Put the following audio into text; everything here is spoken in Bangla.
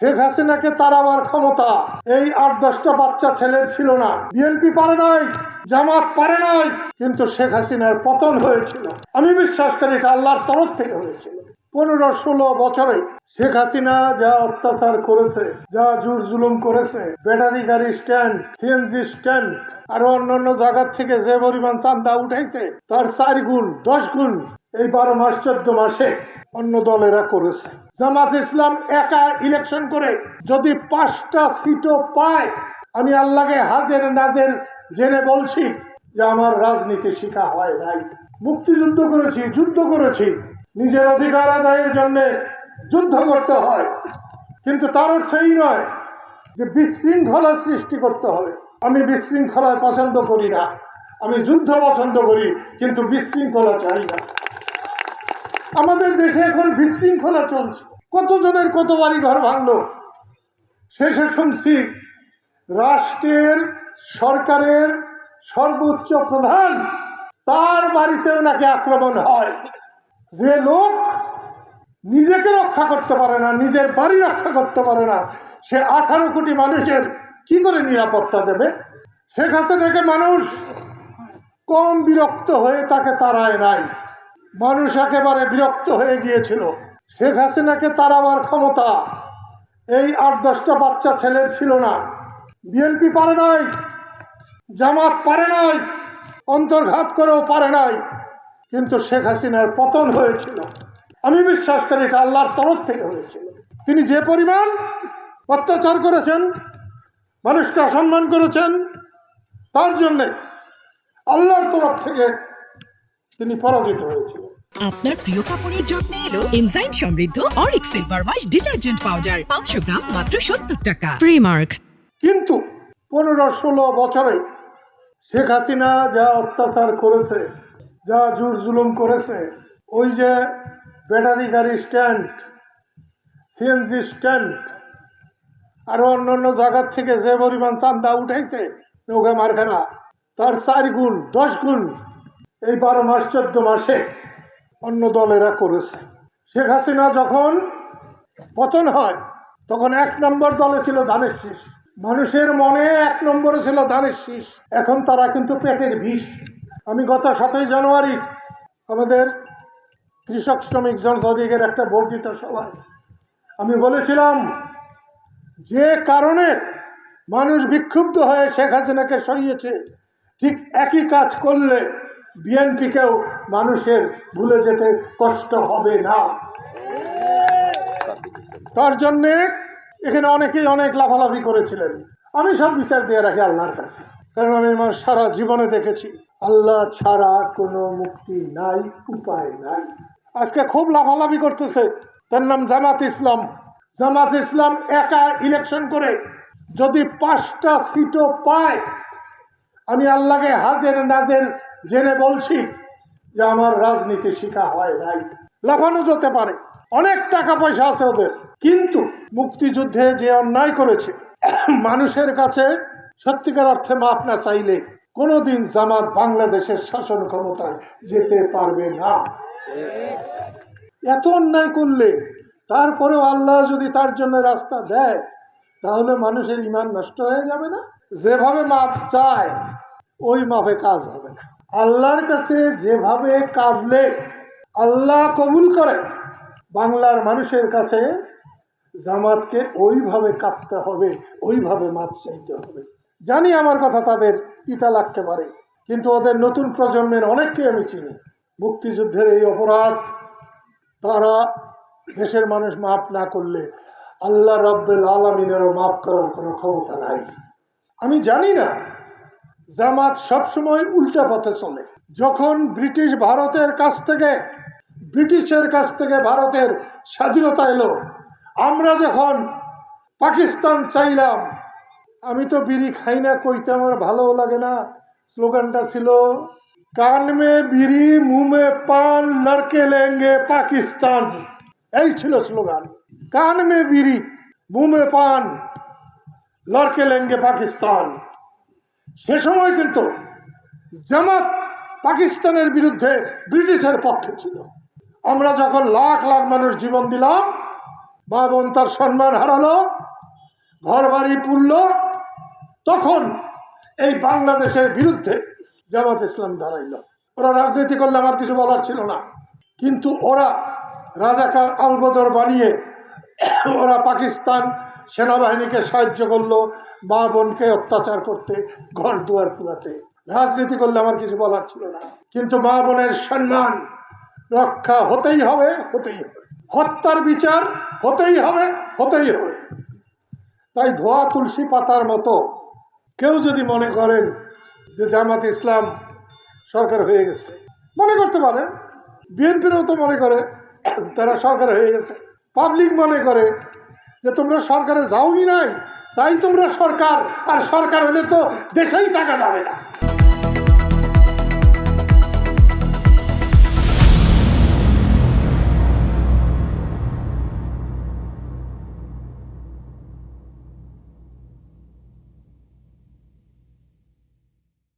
শেখ হাসিনাকে তাড়াবার ক্ষমতা। এই আট দশটা বাচ্চা ছেলের ছিল না। বিএনপি পারে নাই, জামাত পারে নাই, কিন্তু শেখ হাসিনার পতন হয়েছিল। আমি বিশ্বাস করি এটা আল্লাহর তরফ থেকে হয়েছিল। পনেরো ষোলো বছরে শেখ হাসিনা যা অত্যাচার করেছে, যা জুর জুলুম করেছে, ব্যাটারি গাড়ি স্ট্যান্ড সিএনজি স্ট্যান্ড, আরও অন্যান্য জায়গার থেকে যে পরিমাণ চান্দা উঠাইছে, তার চার গুণ, দশ গুণ এই বারো মাস, চোদ্দ মাসে অন্য দলেরা করেছে। জামাত ইসলাম একা ইলেকশন করে যদি পাঁচটা সিটও পায়, আমি আল্লাহকে হাজের নাজের জেনে বলছি যে আমার রাজনীতি শিখা হয় নাই। মুক্তিযুদ্ধ করেছি, যুদ্ধ করেছি। নিজের অধিকার আদায়ের জন্য যুদ্ধ করতে হয়। কিন্তু তার অর্থ এই নয় যে বিশৃঙ্খলা সৃষ্টি করতে হবে। আমি বিশৃঙ্খলায় পছন্দ করি না। আমি যুদ্ধ পছন্দ করি, কিন্তু বিশৃঙ্খলা চাই না। আমাদের দেশে এখন বিশৃঙ্খলা চলছে। কতজনের কত বাড়ি ঘর ভাঙলো? শেষে শুনছি রাষ্ট্রের, সরকারের সর্বোচ্চ প্রধান, তার বাড়িতেও নাকি আক্রমণ হয়। যে লোক নিজেকে রক্ষা করতে পারে না, নিজের বাড়ি রক্ষা করতে পারে না, সে আঠারো কোটি মানুষের কি করে নিরাপত্তা দেবে? শেখ হাসিনাকে মানুষ কম বিরক্ত হয়ে তাকে তাড়ায় নাই। মানুষ একেবারে বিরক্ত হয়ে গিয়েছিল। শেখ হাসিনাকে তাড়াবার ক্ষমতা। এই আট দশটা বাচ্চা ছেলের ছিল না। বিএনপি পারে নাই, জামাত পারে নাই, অন্তর্ঘাত করেও পারে নাই, কিন্তু শেখ হাসিনার পতন হয়েছিল। আমি বিশ্বাস করি এটা আল্লাহর তরফ থেকে হয়েছিল। তিনি যে পরিমাণ অত্যাচার করেছেন, মানুষকে অসম্মান করেছেন, তার জন্যে আল্লাহর তরফ থেকে তিনি পরাজিত হয়েছিলেন। আপনার প্রিয় কাপড়ের যত্নে এলো এনজাইম সমৃদ্ধ অরিক সিলভার ওয়াশ ডিটারজেন্ট পাউডার পাঁচশো গ্রাম মাত্র সত্তর টাকা। প্রিমার্ক। কিন্তু পনেরো ষোলো বছরে শেখ হাসিনা যা অত্যাচার করেছে যা জুর জুলুম করেছে ওই যে ব্যাটারি গাড়ি স্ট্যান্ড সিএনজি স্ট্যান্ড আরও অন্যান্য জায়গার থেকে যে পরিমাণ চান্দা উঠাইছে নৌকা মারখানা তার চার গুণ দশ গুণ এই বারো মাস, চোদ্দ মাসে অন্য দলেরা করেছে। শেখ হাসিনা যখন পতন হয়, তখন এক নম্বর দলে ছিল ধানের শীষ। মানুষের মনে এক নম্বরে ছিল ধানের শীষ। এখন তারা কিন্তু পেটের বিষ। আমি গত সাতই জানুয়ারি আমাদের কৃষক শ্রমিক জনতাধিকের একটা বর্ধিত সভায় আমি বলেছিলাম, যে কারণে মানুষ বিক্ষুব্ধ হয়ে শেখ হাসিনাকে সরিয়েছে, ঠিক একই কাজ করলে বিএনপিকেও মানুষের ভুলে যেতে কষ্ট হবে না। তার জন্যে এখানে অনেকেই অনেক লাফালাফি করেছিলেন। আমি সব বিচার দিয়ে রাখি আল্লাহর কাছে। কারণ আমি আমার সারা জীবনে দেখেছি, আল্লাহ ছাড়া কোনো মুক্তি নাই, উপায় নাই। আজকে খুব লাফালাফি করতেছে। তার নাম জামাত ইসলাম। জামাত ইসলাম একা ইলেকশন করে যদি পাঁচটা সিটও পায়, আমি আল্লাহকে হাজের নাজের জেনে বলছি যে আমার রাজনীতি শিখা হয় নাই, লাফানো যেতে পারে। অনেক টাকা পয়সা আছে ওদের। কিন্তু মুক্তিযুদ্ধে যে অন্যায় করেছে, মানুষের কাছে সত্যিকার অর্থে মাপ না চাইলে কোনোদিন জামাত বাংলাদেশের শাসন ক্ষমতায় যেতে পারবে না। এত অন্যায় করলে তারপরেও আল্লাহ যদি তার জন্য রাস্তা দেয়, তাহলে মানুষের ইমান নষ্ট হয়ে যাবে না? যেভাবে মাপ চায়, ওই মাপে কাজ হবে না। আল্লাহর কাছে যেভাবে কাঁদলে আল্লাহ কবুল করেন বাংলার মানুষের কাছে জামাতকে ওইভাবে কাঁদতে হবে, ওইভাবে মাপ চাইতে হবে। জানি আমার কথা তাদের ইতা লাগতে পারে, কিন্তু ওদের নতুন প্রজন্মের অনেককে আমি চিনি। মুক্তিযুদ্ধের এই অপরাধ, তারা দেশের মানুষ মাফ না করলে আল্লাহ রব্বুল আলমিনেরও মাফ করার কোনো ক্ষমতা নাই। আমি জানি না জামাত সবসময় উল্টা পথে চলে। যখন ব্রিটিশ ভারতের কাছ থেকে, ব্রিটিশের কাছ থেকে ভারতের স্বাধীনতা এলো, আমরা যখন পাকিস্তান চাইলাম, আমি তো বিড়ি খাই না কইতে আমার ভালো লাগে না, স্লোগানটা ছিল, কান মে বিড়ি মুমে পান, লড়কে লেঙ্গে পাকিস্তান। এই ছিল স্লোগান। কান মে বিড়ি মুমে পান, লড়কে লেঙ্গে পাকিস্তান। সে সময় কিন্তু জামাত পাকিস্তানের বিরুদ্ধে ব্রিটিশের পক্ষে ছিল। আমরা যখন লাখ লাখ মানুষ জীবন দিলাম, মা বোন তার সম্মান হারালো ঘর বাড়ি পুরল তখন এই বাংলাদেশের বিরুদ্ধে জামাত ইসলাম দাঁড়াইল। ওরা রাজনীতি করলে আমার কিছু বলার ছিল না। কিন্তু ওরা রাজাকার আলবদর বানিয়ে ওরা পাকিস্তান সেনাবাহিনীকে সাহায্য করল, মা বোনকে অত্যাচার করতে, ঘর দুয়ার পুরাতে। রাজনীতি করলে আমার কিছু বলার ছিল না। কিন্তু মা বোনের সম্মান রক্ষা হতেই হবে হতেই হবে। হত্যার বিচার হতেই হবে হতেই হবে। তাই ধোয়া তুলসী পাতার মতো কেউ যদি মনে করেন যে জামাত ইসলাম সরকার হয়ে গেছে, মনে করতে পারেন। বিএনপিরও তো মনে করে, তারা সরকার হয়ে গেছে। পাবলিক মনে করে যে তোমরা সরকারে যাওই নাই, তাই তোমরা সরকার, আর সরকার হলে তো দেশেই টাকা যাবে না।